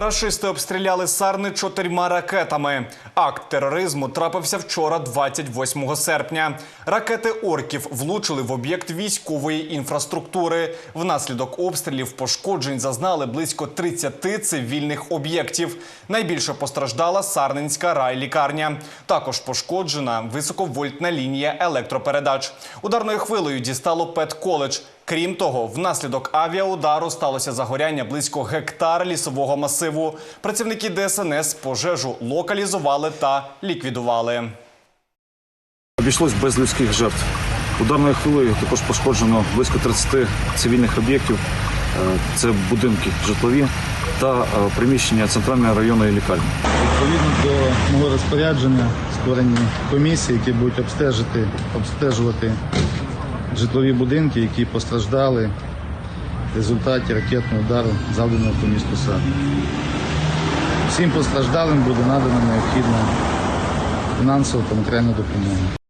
Рашисти обстріляли Сарни чотирма ракетами. Акт тероризму трапився вчора, 28 серпня. Ракети орків влучили в об'єкт військової інфраструктури. Внаслідок обстрілів пошкоджень зазнали близько 30 цивільних об'єктів. Найбільше постраждала Сарненська райлікарня. Також пошкоджена високовольтна лінія електропередач. Ударною хвилею дістало Петколедж. Крім того, внаслідок авіаудару сталося загоряння близько гектара лісового масиву. Працівники ДСНС пожежу локалізували та ліквідували. Обійшлось без людських жертв. Ударною хвилею також пошкоджено близько 30 цивільних об'єктів. Е, Це будинки житлові та е, приміщення центральної районної лікарні. Відповідно до мого розпорядження створені комісії, які будуть обстежити, обстежувати житлові будинки, які постраждали в результаті ракетного удару, завданого по місту Сад. Всім постраждалим буде надана необхідна фінансова та матеріальна допомога.